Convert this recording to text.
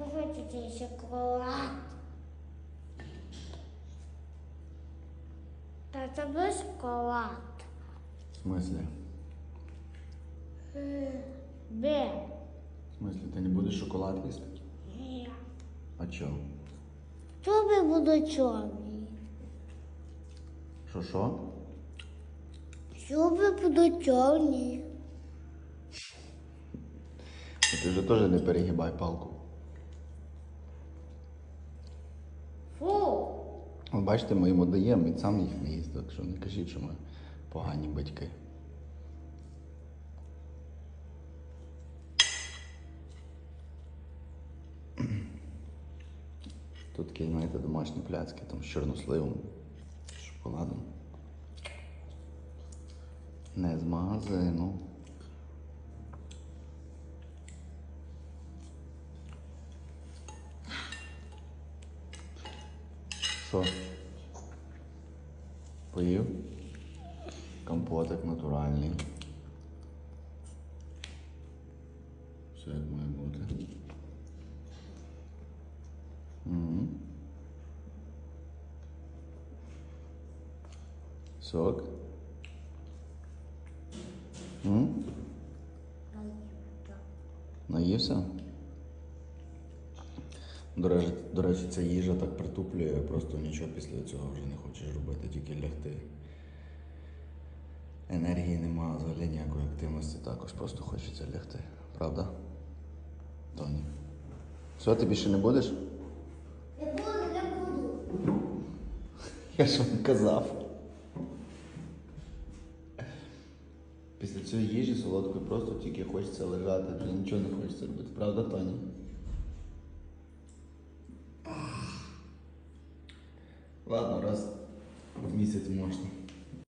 хочеться шоколад. Та це буде шоколад. В смислі? Де? В смислі, ти не будеш шоколад їсти? Ні. А чого? Тобі буде чорний. Що що? Зуби будуть чорні. Ти вже теж не перегибай палку. Бачите, ми йому даємо, він сам їх не їсть, так що не кажіть, що ми погані батьки. Тут такі, знаєте, домашні пляцки, там з чорносливом, з шоколадом. Не з магазину. Що? Поїв? Компотик натуральний. Все як має бути. Угу. Сок. М? Наївся? До речі, до речі, ця їжа так притуплює, просто нічого після цього вже не хочеш робити, тільки лягти. Енергії нема, взагалі ніякої активності також, просто хочеться лягти. Правда? Тоні. Все, ти більше не будеш? Не буду, не буду. Я ж вам казав. Після цієї їжі солодкої просто тільки хочеться лежати, вже нічого не хочеться робити. Правда, Тоні? Ладно, раз в місяць можна.